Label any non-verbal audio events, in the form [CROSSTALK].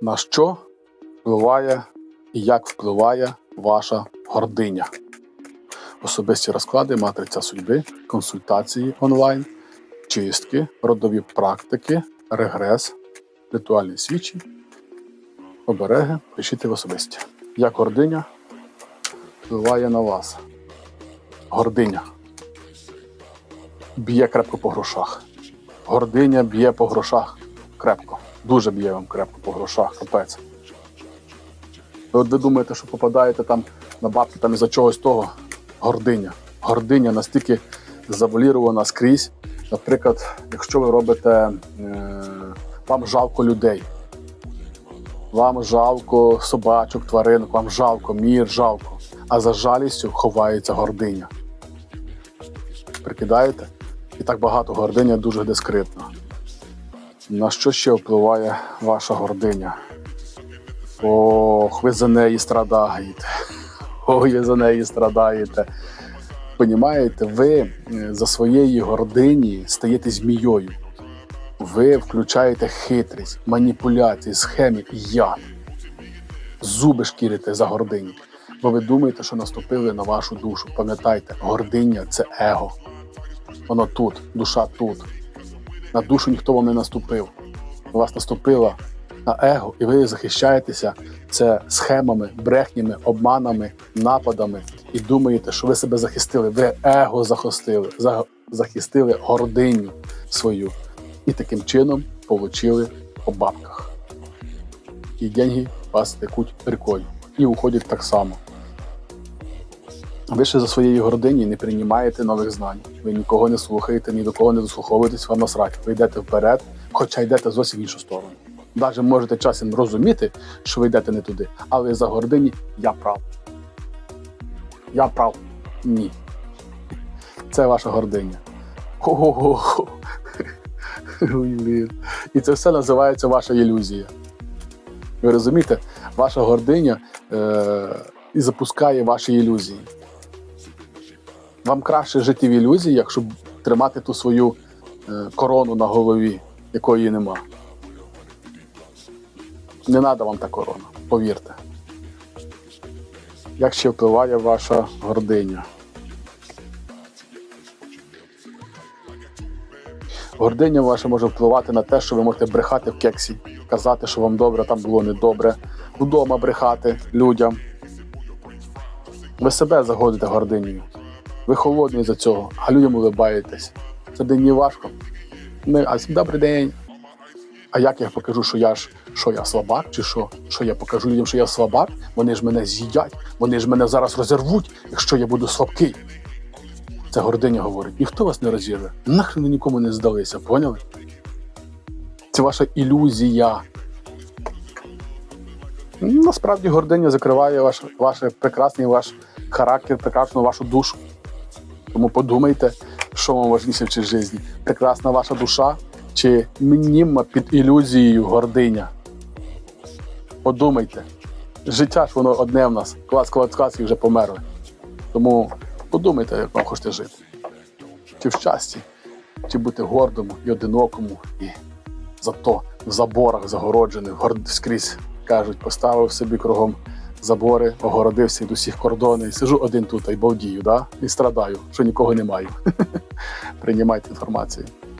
На що впливає і як впливає ваша гординя? Особисті розклади, матриця судьби, консультації онлайн, чистки, родові практики, регрес, ритуальні свічі, обереги, пишіть в особисті. Як гординя впливає на вас? Гординя б'є крепко по грошах. Гординя б'є по грошах крепко. Дуже б'є вам крепко по грошах, капець. От ви думаєте, що попадаєте там на бабки там із-за чогось того. Гординя. Гординя настільки завалірована скрізь. Наприклад, якщо ви робите, е, вам жалко людей, вам жалко собачок, тваринок, вам жалко, мір, жалко. А за жалістю ховається гординя. Прикидаєте? І так багато гординя дуже дискретно. На що ще впливає ваша гординя? Ох, ви за неї страдаєте. [LAUGHS] Ой, ви за неї страдаєте. Понімаєте, ви е, за своєї гордині стаєте змією. Ви включаєте хитрість, маніпуляції, схеми і яд. Зуби шкірите за гордині. Бо ви думаєте, що наступили на вашу душу. Пам'ятайте, гординя це его. Воно тут, душа тут. На душу ніхто вам не наступив. У вас наступила на его, і ви захищаєтеся це схемами, брехнями, обманами, нападами і думаєте, що ви себе захистили. Ви его захистили, захистили гординю свою. І таким чином получили по бабках. І деньги вас текуть рікою. І уходять так само. Ви ще за своєю гордині не приймаєте нових знань. Ви нікого не слухаєте, ні до кого не дослуховуєтесь, вам насрать. Ви йдете вперед, хоча йдете зовсім в іншу сторону. Навіть можете часом розуміти, що ви йдете не туди, але за гордині я прав. Я прав. Ні. Це ваша гординя. Хо-хо-хо. І це все називається ваша ілюзія. Ви розумієте? Ваша гординя е- і запускає ваші ілюзії. Вам краще жити в ілюзії, якщо тримати ту свою е, корону на голові, якої нема. Не треба вам та корона, повірте. Як ще впливає ваша гординя? Гординя ваша може впливати на те, що ви можете брехати в кексі, казати, що вам добре, там було недобре, вдома брехати людям. Ви себе загодите гординею. Ви холодні за цього, а людям улибаєтесь. Це день не важко. Ми, а добрий день. А як я покажу, що я ж що я слабак, чи що? Що я покажу людям, що я слабак? Вони ж мене з'їдять, вони ж мене зараз розірвуть, якщо я буду слабкий. Це гординя говорить, ніхто вас не розірве. Нахрен ви нікому не здалися, поняли? Це ваша ілюзія. Насправді гординя закриває ваш, ваш прекрасний ваш характер, прекрасну вашу душу. Тому подумайте, що вам важніше в цій житті. Прекрасна ваша душа чи мніма під ілюзією гординя. Подумайте. Життя ж воно одне в нас. Клас, клас, і вже померли. Тому подумайте, як вам хочете жити. Чи в щасті, чи бути гордому і одинокому, і зато в заборах загороджених, скрізь кажуть, поставив собі кругом забори, огородився від усіх кордони. сижу один тут і балдію, да? і страдаю, що нікого не маю. [LAUGHS] Приймайте інформацію.